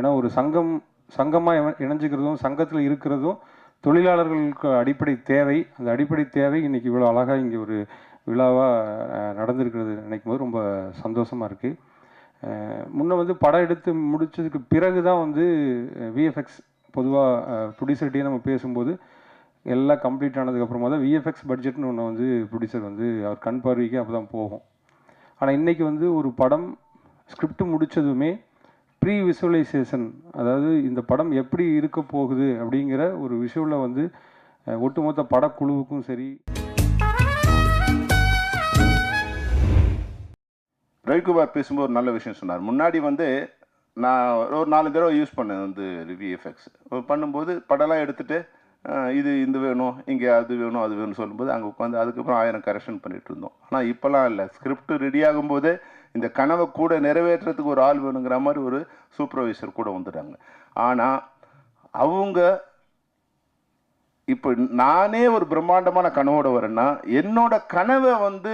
ஏன்னா ஒரு சங்கம் சங்கமாக இணைஞ்சிக்கிறதும் சங்கத்தில் இருக்கிறதும் தொழிலாளர்களுக்கு அடிப்படை தேவை. அந்த அடிப்படை தேவை இன்னைக்கு இவ்வளோ அழகாக இங்கே ஒரு விழாவாக நடந்திருக்கிறது நினைக்கும் போது ரொம்ப சந்தோஷமாக இருக்குது முன்ன வந்து படம் எடுத்து முடித்ததுக்கு பிறகு தான் வந்து விஎஃப்எக்ஸ் பொதுவாக ப்ரொடியூசர்கிட்டே நம்ம பேசும்போது எல்லாம் கம்ப்ளீட் ஆனதுக்கப்புறமா தான் விஎஃப்எக்ஸ் பட்ஜெட்னு ஒன்று வந்து ப்ரொடியூசர் வந்து அவர் கண் பார்வைக்கு அப்போ தான் போகும். ஆனால் இன்றைக்கி வந்து ஒரு படம் ஸ்கிரிப்ட் முடித்ததுமே ப்ரீ விசுவலைசேஷன் அதாவது இந்த படம் எப்படி இருக்க போகுது அப்படிங்கிற ஒரு விஷுவலை வந்து ஒட்டுமொத்த படக்குழுவுக்கும் சரி. ரவிக்குமார் பேசும்போது ஒரு நல்ல விஷயம் சொன்னார். முன்னாடி வந்து நான் ஒரு நாலு தடவை யூஸ் பண்ணேன் வந்து ரிவ்யூ எஃபெக்ட்ஸ் பண்ணும்போது படம்லாம் எடுத்துகிட்டு இது இந்த வேணும் இங்கே அது வேணும் அது வேணும்னு சொல்லும்போது அங்கே உட்காந்து அதுக்கப்புறம் ஆயிரம் கரெக்ஷன் பண்ணிகிட்டு இருந்தோம். ஆனால் இப்போலாம் இல்லை. ஸ்கிரிப்ட் ரெடி ஆகும்போதே இந்த கனவை கூட நிறைவேற்றுறதுக்கு ஒரு ஆள் வேணுங்கிற மாதிரி ஒரு சூப்பர்வைசர் கூட வந்துட்டாங்க. ஆனால் அவங்க இப்போ நானே ஒரு பிரம்மாண்டமான கனவோட வரேன்னா என்னோட கனவை வந்து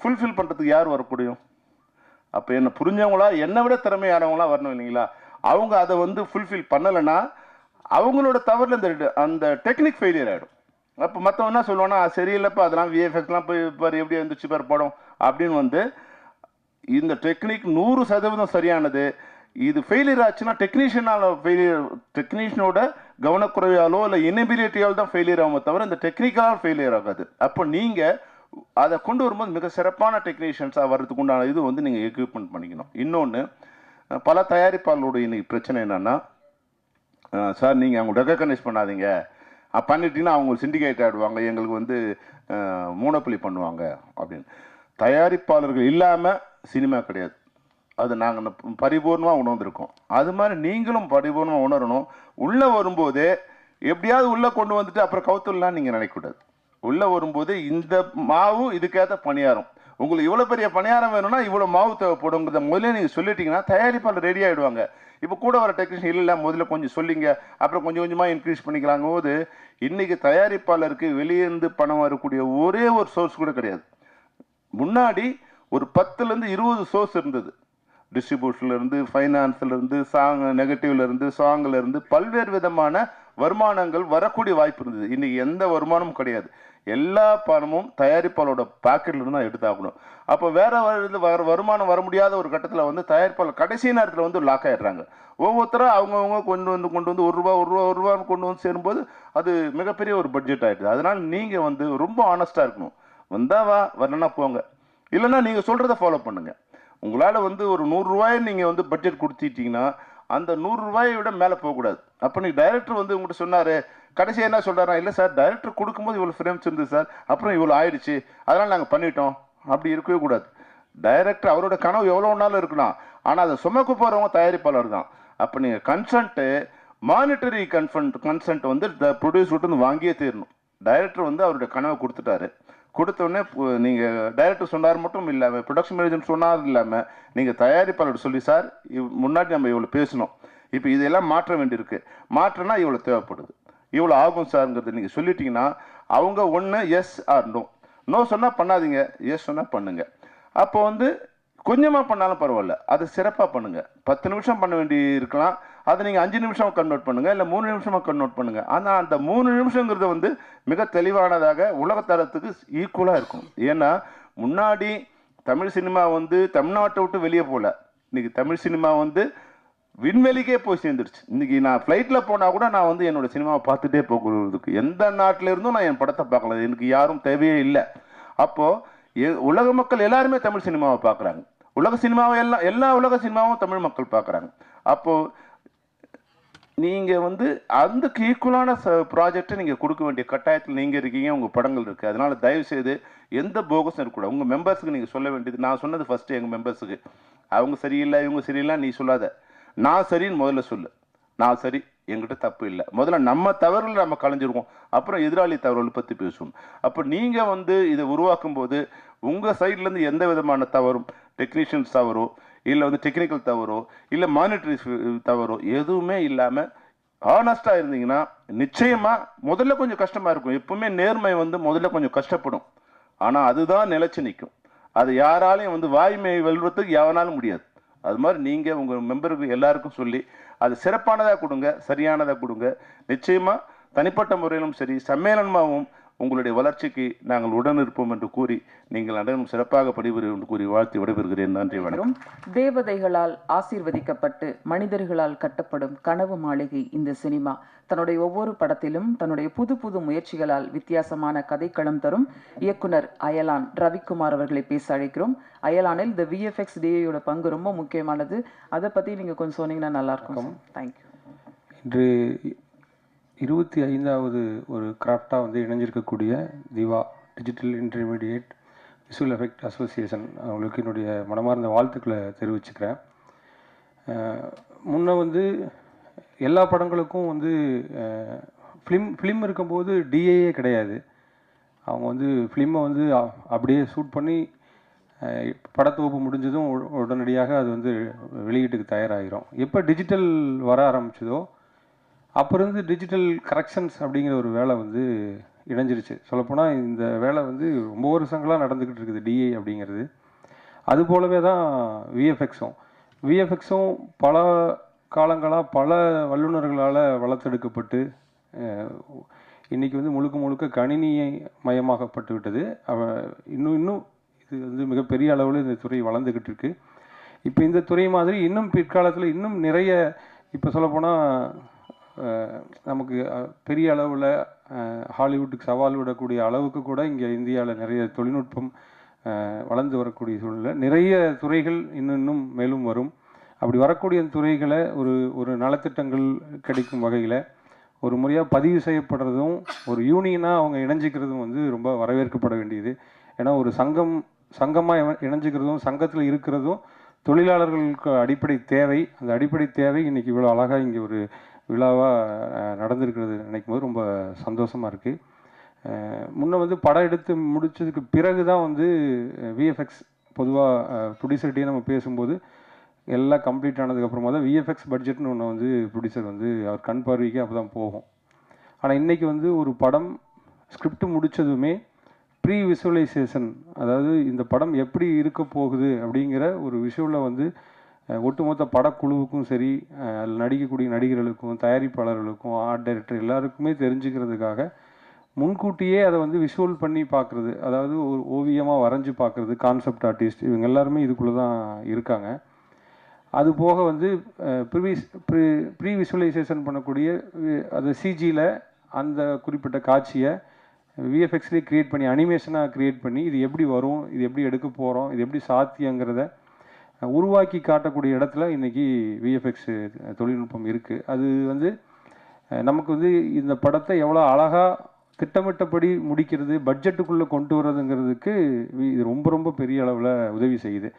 ஃபுல்ஃபில் பண்ணுறதுக்கு யார் வரக்கூடியும் அப்போ என்ன புரிஞ்சவங்களா? என்னை விட திறமையானவங்களா வரணும் இல்லைங்களா? அவங்க அதை வந்து ஃபுல்ஃபில் பண்ணலைன்னா அவங்களோட தவறில் இந்த அந்த டெக்னிக் ஃபெயிலியர் ஆகிடும் அப்போ மற்றவங்க என்ன சொல்லுவானா "அது சரியில்லைப்பா அதெல்லாம் விஎஃப்எக்ஸ்லாம் போய் பாரு எப்படி வந்துச்சு பாரு படம் அப்படின்னு வந்து இந்த டெக்னிக் நூறு சதவீதம் சரியானது. இது ஃபெயிலியர் ஆச்சுன்னா டெக்னீஷியனால் ஃபெயிலியர் டெக்னீஷியனோட கவனக்குறைவாலோ இல்லை இனபிலிட்டியால் தான் ஃபெயிலியர் ஆகும் தவிர இந்த டெக்னிக்கலால் ஃபெயிலியர் ஆகாது. அப்போ நீங்கள் அதை கொண்டு வரும்போது மிக சிறப்பான டெக்னீஷியன்ஸாக வர்றதுக்கு உண்டான இது வந்து நீங்கள் எக்யூப்மெண்ட் பண்ணிக்கணும். இன்னொன்று பல தயாரிப்பாளரோட இன்னைக்கு பிரச்சனை என்னென்னா சார் நீங்கள் அவங்க ரெக்கக்னைஸ் பண்ணாதீங்க. பண்ணிட்டீங்கன்னா அவங்க சிண்டிகேட் ஆடுவாங்க எங்களுக்கு வந்து மூனப்பள்ளி பண்ணுவாங்க அப்படின்னு. தயாரிப்பாளர்கள் இல்லாமல் சினிமா கிடையாது. அது நாங்கள் பரிபூர்ணமாக உணர்ந்திருக்கோம். அது மாதிரி நீங்களும் பரிபூர்ணமாக உணரணும். உள்ளே வரும்போதே எப்படியாவது உள்ளே கொண்டு வந்துட்டு அப்புறம் கவுத்துலாம் நீங்கள் நினைக்கக்கூடாது. உள்ளே வரும்போது இந்த மாவு இதுக்கேற்ற பணியாரம். உங்களுக்கு இவ்வளோ பெரிய பணியாரம் வேணும்னா இவ்வளோ மாவு தேவைப்படுங்கிறத முதல்ல நீங்கள் சொல்லிட்டீங்கன்னா தயாரிப்பாளர் ரெடி ஆகிடுவாங்க இப்போ கூட வர டெக்னீஷியன் இல்லை முதல்ல கொஞ்சம் சொல்லிங்க. அப்புறம் கொஞ்சம் கொஞ்சமாக இன்க்ரீஸ் பண்ணிக்கலாங்க போது இன்றைக்கி தயாரிப்பாளருக்கு வெளியே இருந்து பணம் வரக்கூடிய ஒரே ஒரு சோர்ஸ் கூட கிடையாது. முன்னாடி ஒரு பத்துலேருந்து இருபது சோர்ஸ் இருந்தது. டிஸ்ட்ரிபியூஷன்லேருந்து ஃபைனான்ஸ்லேருந்து சாங் நெகட்டிவ்லேருந்து சாங்லேருந்து பல்வேறு விதமான வருமானங்கள் வரக்கூடிய வாய்ப்பு இருந்தது. இன்றைக்கி எந்த வருமானமும் கிடையாது. எல்லா பணமும் தயாரிப்பாளரோட பாக்கெட்ல இருந்து தான் எடுத்தாகணும். அப்போ வேற வரு- வர வருமானம் வர முடியாத ஒரு கட்டத்தில் வந்து தயாரிப்பாளர் கடைசி நேரத்தில் வந்து லாக் ஆயிடுறாங்க. ஒவ்வொருத்தரும் அவங்கவுங்க கொண்டு வந்து கொண்டு வந்து ஒரு ரூபா ஒரு ரூபா ஒரு ரூபான்னு கொண்டு வந்து சேரும்போது அது மிகப்பெரிய ஒரு பட்ஜெட் ஆயிடுது. அதனால் நீங்கள் வந்து ரொம்ப ஆனஸ்ட்டாக இருக்கணும். வந்தாவா வரலன்னா போங்க. இல்லைன்னா நீங்கள் சொல்கிறத ஃபாலோ பண்ணுங்கள் உங்களால் வந்து ஒரு நூறுரூவாயை நீங்கள் வந்து பட்ஜெட் கொடுத்துட்டீங்கன்னா அந்த நூறுரூவாயை விட மேலே போகக்கூடாது. அப்போ நீங்கள் டைரக்டர் வந்து உங்கள்கிட்ட சொன்னார் கடைசியாக என்ன சொல்கிறாரா இல்லை சார் டைரக்டர் கொடுக்கும்போது இவ்வளோ ஃப்ரேம்ஸ் இருந்தது சார் அப்புறம் இவ்வளோ ஆயிடுச்சு அதனால் நாங்கள் பண்ணிட்டோம். அப்படி இருக்கவே கூடாது. டைரக்டர் அவரோட கனவு எவ்வளோ நாளும் இருக்கலாம். ஆனால் அதை சுமக்க போகிறவங்க தயாரிப்பாளர் தான். அப்போ நீங்கள் கன்சன்ட்டு மானிட்டரி கன்ஃபன்ட் கன்சன்ட் வந்து ப்ரொடியூஸ் விட்டு வாங்கியே தீரணும். டைரக்டர் வந்து அவருடைய கனவை கொடுத்துட்டாரு. கொடுத்தோடனே நீங்கள் டைரக்டர் சொன்னார் மட்டும் இல்லாமல் ப்ரொடக்ஷன் மேனேஜர் சொன்னார் இல்லாமல் நீங்கள் தயாரிப்பாளர் சொல்லி சார் இவ் முன்னாடி நம்ம இவ்வளோ பேசணும் இப்போ இதெல்லாம் மாற்ற வேண்டியிருக்கு. மாற்றனா இவ்வளோ தேவைப்படுது. இவ்வளோ ஆகும் சார்ங்கிறது நீங்கள் சொல்லிட்டீங்கன்னா அவங்க ஒன்று எஸ் ஆர் நோ நோ சொன்னால் பண்ணாதீங்க எஸ் சொன்னால் பண்ணுங்கள் அப்போ வந்து கொஞ்சமாக பண்ணாலும் பரவாயில்ல. அது சிறப்பாக பண்ணுங்கள் பத்து நிமிஷம் பண்ண வேண்டி இருக்கலாம். அதை நீங்கள் அஞ்சு நிமிஷம் கன்வெர்ட் பண்ணுங்கள் இல்லை மூணு நிமிஷமாக கன்வெர்ட் பண்ணுங்கள் ஆனால் அந்த மூணு நிமிஷங்கிறது வந்து மிக தெளிவானதாக உலகத்தரத்துக்கு ஈக்குவலாக இருக்கும். ஏன்னா முன்னாடி தமிழ் சினிமா வந்து தமிழ்நாட்டை விட்டு வெளியே போகல. இன்றைக்கி தமிழ் சினிமா வந்து விண்வெளிக்கே போய் சேர்ந்துருச்சு. இன்றைக்கி நான் ஃப்ளைட்டில் போனால் கூட நான் வந்து என்னோட சினிமாவை பார்த்துட்டே போகிறதுக்கு. எந்த நாட்டில் இருந்தும் நான் என் படத்தை பார்க்கல. எனக்கு யாரும் தேவையே இல்லை. அப்போது உலக மக்கள் எல்லாருமே தமிழ் சினிமாவை பார்க்குறாங்க. உலக சினிமாவை எல்லாம் எல்லா உலக சினிமாவும் தமிழ் மக்கள் பார்க்குறாங்க. அப்போது நீங்கள் வந்து அதுக்கு ஈக்குவலான ச ப்ராஜெக்டை நீங்கள் கொடுக்க வேண்டிய கட்டாயத்தில் நீங்கள் இருக்கீங்க உங்கள் படங்கள் இருக்குது அதனால் தயவு செய்து எந்த போகஸும் இருக்கக்கூடாது. உங்கள் மெம்பர்ஸுக்கு நீங்கள் சொல்ல வேண்டியது நான் சொன்னது ஃபஸ்ட்டு எங்கள் மெம்பர்ஸுக்கு அவங்க சரியில்லை இவங்க சரியில்லை நீ சொல்லாத. நான் சரின்னு முதல்ல சொல்லு. நான் சரி. எங்கிட்ட தப்பு இல்லை. முதல்ல நம்ம தவறுல நம்ம கலைஞ்சிருவோம். அப்புறம் எதிராளி தவறுகளை பற்றி பேசுவோம். அப்போ நீங்கள் வந்து இதை உருவாக்கும் போது உங்கள் சைட்லேருந்து எந்த விதமான தவறும் டெக்னீஷியன்ஸ் தவறோ இல்லை வந்து டெக்னிக்கல் தவறோ இல்லை மானிட்டரி தவறோ எதுவுமே இல்லாமல் ஆனஸ்டாக இருந்தீங்கன்னா நிச்சயமாக முதல்ல கொஞ்சம் கஷ்டமாக இருக்கும். எப்பவுமே நேர்மை வந்து முதல்ல கொஞ்சம் கஷ்டப்படும். ஆனால் அதுதான் நிலச்சி நிற்கும் அது யாராலையும் வந்து வாய்மை வெல்வதுக்கு எவனாலும் முடியாது. அது மாதிரி நீங்கள் உங்கள் மெம்பருக்கு எல்லாருக்கும் சொல்லி அது சிறப்பானதாக கொடுங்க சரியானதாக கொடுங்க. நிச்சயமாக தனிப்பட்ட முறையிலும் சரி சம்மேளனமாகவும் உங்களுடைய வளர்ச்சிக்கு நாங்கள் உடன் இருப்போம் என்று கூறி நீங்கள் அனைவரும் சிறப்பாக பணிபுரியும் என்று கூறி வாழ்த்தி விடைபெறுகிறேன். நன்றி வணக்கம். தேவதைகளால் ஆசீர்வதிக்கப்பட்டு மனிதர்களால் கட்டப்படும் கனவு மாளிகை இந்த சினிமா. தன்னுடைய ஒவ்வொரு படத்திலும் தன்னுடைய புது புது முயற்சிகளால் வித்தியாசமான கதைக்களம் தரும் இயக்குனர் அயலான் ரவிக்குமார் அவர்களை பேச அழைக்கிறோம். அயலானில் இந்த விஎஃப்எக்ஸ் டிஏயோட பங்கு ரொம்ப முக்கியமானது. அதை பத்தி நீங்க கொஞ்சம் சொன்னீங்கன்னா நல்லா இருக்கும் தேங்க்யூ இன்று இருபத்தி ஐந்தாவது ஒரு கிராஃப்டாக வந்து இணைஞ்சிருக்கக்கூடிய Diva digital intermediate visual effect association அவங்களுக்கு என்னுடைய மனமார்ந்த வாழ்த்துக்களை தெரிவிச்சுக்கிறேன். முன்னே முன்ன வந்து எல்லா படங்களுக்கும் வந்து ஃபிலிம் ஃபிலிம் இருக்கும்போது டிஏயே கிடையாது. அவங்க வந்து ஃபிலிமை வந்து அப்படியே ஷூட் பண்ணி படத்தொகுப்பு முடிஞ்சதும் உ- உடனடியாக அது வந்து வெளியீட்டுக்கு தயாராகிரும். எப்போ டிஜிட்டல் வர ஆரம்பிச்சதோ அப்போ இருந்து டிஜிட்டல் கரெக்ஷன்ஸ் அப்படிங்கிற ஒரு வேலை வந்து இணைஞ்சிருச்சு. சொல்லப்போனால் இந்த வேலை வந்து ரொம்ப வருஷங்களாக நடந்துக்கிட்டு இருக்குது டிஏ அப்படிங்கிறது. அது போலவே தான் விஎஃப்எக்ஸும் விஎஃப்எக்ஸும் பல காலங்களாக பல வல்லுநர்களால் வளர்த்தெடுக்கப்பட்டு இன்றைக்கி வந்து முழுக்க முழுக்க கணினியை மயமாகப்பட்டு விட்டது. அவ இன்னும் இன்னும் இது வந்து மிகப்பெரிய அளவில் இந்த துறை வளர்ந்துக்கிட்டு இருக்குது இப்போ இந்த துறை மாதிரி இன்னும் பிற்காலத்தில் இன்னும் நிறைய இப்போ சொல்லப்போனால் நமக்கு பெரிய அளவில் ஹாலிவுட்டுக்கு சவால் விடக்கூடிய அளவுக்கு கூட இங்கே இந்தியாவில் நிறைய தொழில்நுட்பம் வளர்ந்து வரக்கூடிய சூழ்நிலை. நிறைய துறைகள் இன்னும் இன்னும் மேலும் வரும். அப்படி வரக்கூடிய துறைகளை ஒரு ஒரு நலத்திட்டங்கள் கிடைக்கும் வகையில் ஒரு முறையாக பதிவு செய்யப்படுறதும் ஒரு யூனியனாக அவங்க இணைஞ்சிக்கிறதும் வந்து ரொம்ப வரவேற்கப்பட வேண்டியது. ஏன்னா ஒரு சங்கம் சங்கமாக இணைஞ்சிக்கிறதும் சங்கத்தில் இருக்கிறதும் தொழிலாளர்களுக்கு அடிப்படை தேவை. அந்த அடிப்படை தேவை இன்னைக்கு இவ்வளோ அழகாக இங்கே ஒரு விழாவாக நடந்திருக்கிறது நினைக்கும் போது ரொம்ப சந்தோஷமாக இருக்குது முன்ன வந்து படம் எடுத்து முடித்ததுக்கு பிறகு தான் வந்து விஎஃப்எக்ஸ் பொதுவாக ப்ரொடியூசர்கிட்டே நம்ம பேசும்போது எல்லாம் கம்ப்ளீட் ஆனதுக்கப்புறமா தான் விஎஃப்எக்ஸ் பட்ஜெட்னு ஒன்று வந்து ப்ரொடியூசர் வந்து அவர் கண் பார்வைக்கு அப்போ தான் போகும். ஆனால் இன்றைக்கி வந்து ஒரு படம் ஸ்கிரிப்ட் முடித்ததுமே ப்ரீ விசுவலைசேஷன் அதாவது இந்த படம் எப்படி இருக்க போகுது அப்படிங்கிற ஒரு விஷுவலை வந்து ஒட்டுமொத்த படக்குழுவுக்கும் சரி அதில் நடிக்கக்கூடிய நடிகர்களுக்கும் தயாரிப்பாளர்களுக்கும் ஆர்ட் டைரக்டர் எல்லாருக்குமே தெரிஞ்சுக்கிறதுக்காக முன்கூட்டியே அதை வந்து விஷுவல் பண்ணி பார்க்குறது அதாவது ஒரு ஓவியமாக வரைஞ்சு பார்க்குறது கான்செப்ட் ஆர்டிஸ்ட் இவங்க எல்லாருமே இதுக்குள்ளே தான் இருக்காங்க. அது போக வந்து ப்ரிவிஸ் ப்ரீ ப்ரீ விஷுவலைசேஷன் பண்ணக்கூடிய வி- அது சிஜியில் அந்த குறிப்பிட்ட காட்சியை விஎஃப்எக்ஸ்லேயே க்ரியேட் பண்ணி அனிமேஷனாக க்ரியேட் பண்ணி இது எப்படி வரும் இது எப்படி எடுக்க போகிறோம் இது எப்படி சாத்தியங்கிறத உருவாக்கி காட்டக்கூடிய இடத்துல இன்றைக்கி விஎஃப்எக்ஸ் தொழில்நுட்பம் இருக்குது அது வந்து நமக்கு வந்து இந்த படத்தை எவ்வளோ அழகாக திட்டமிட்டபடி முடிக்கிறது பட்ஜெட்டுக்குள்ளே கொண்டு வர்றதுங்கிறதுக்கு இது ரொம்ப ரொம்ப பெரிய அளவில் உதவி செய்யுது.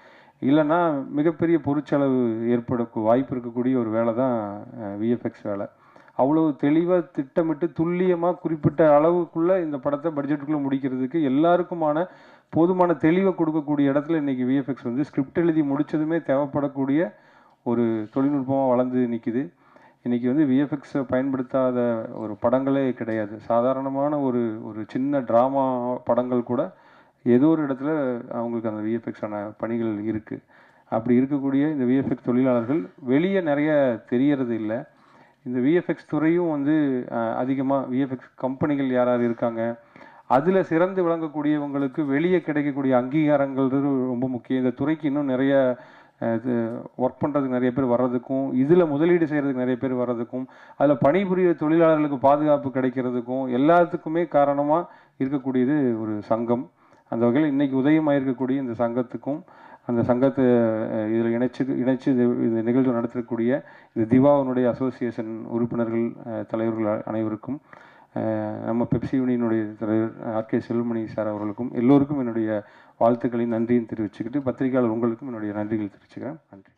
இல்லைன்னா மிகப்பெரிய பொருட்செலவு ஏற்பட வாய்ப்பு இருக்கக்கூடிய ஒரு வேலை தான் விஎஃப்எக்ஸ் வேலை. அவ்வளோ தெளிவாக திட்டமிட்டு துல்லியமாக குறிப்பிட்ட அளவுக்குள்ளே இந்த படத்தை பட்ஜெட்டுக்குள்ளே முடிக்கிறதுக்கு எல்லாருக்குமான போதுமான தெளிவை கொடுக்கக்கூடிய இடத்துல இன்றைக்கி விஎஃப்எக்ஸ் வந்து ஸ்கிரிப்ட் எழுதி முடிச்சதுமே தேவைப்படக்கூடிய ஒரு தொழில்நுட்பமாக வளர்ந்து நிற்கிது இன்றைக்கி வந்து விஎஃப்எக்ஸை பயன்படுத்தாத ஒரு படங்களே கிடையாது. சாதாரணமான ஒரு ஒரு சின்ன ட்ராமா படங்கள் கூட ஏதோ ஒரு இடத்துல அவங்களுக்கு அந்த விஎஃப்எக்ஸான பணிகள் இருக்குது அப்படி இருக்கக்கூடிய இந்த விஎஃப்எக்ஸ் தொழிலாளர்கள் வெளியே நிறைய தெரியறது இல்லை. இந்த விஎஃப்எக்ஸ் துறையும் வந்து அதிகமாக விஎஃப்எக்ஸ் கம்பெனிகள் யார் யார் இருக்காங்க? அதில் சிறந்து விளங்கக்கூடியவங்களுக்கு வெளியே கிடைக்கக்கூடிய அங்கீகாரங்கள் ரொம்ப முக்கியம். இந்த துறைக்கு இன்னும் நிறைய இது ஒர்க் பண்ணுறதுக்கு நிறைய பேர் வர்றதுக்கும் இதில் முதலீடு செய்கிறதுக்கு நிறைய பேர் வர்றதுக்கும் அதில் பணிபுரிய தொழிலாளர்களுக்கு பாதுகாப்பு கிடைக்கிறதுக்கும் எல்லாத்துக்குமே காரணமாக இருக்கக்கூடியது ஒரு சங்கம். அந்த வகையில் இன்றைக்கி உதயமாக இருக்கக்கூடிய இந்த சங்கத்துக்கும் அந்த சங்கத்தை இதில் இணைச்சு இணைச்சு இந்த இந்த நிகழ்வு நடத்தக்கூடிய இந்த திவாவினுடைய அசோசியேஷன் உறுப்பினர்கள் தலைவர்கள் அனைவருக்கும் நம்ம பெப்சி யூனியனுடைய தலைவர் ஆர்கே செல்வமணி சார் அவர்களுக்கும் எல்லோருக்கும் என்னுடைய வாழ்த்துக்களையும் நன்றியும் தெரிவிச்சுக்கிட்டு பத்திரிகையாளர் உங்களுக்கும் என்னுடைய நன்றிகள் தெரிவிச்சுக்கிறேன். நன்றி.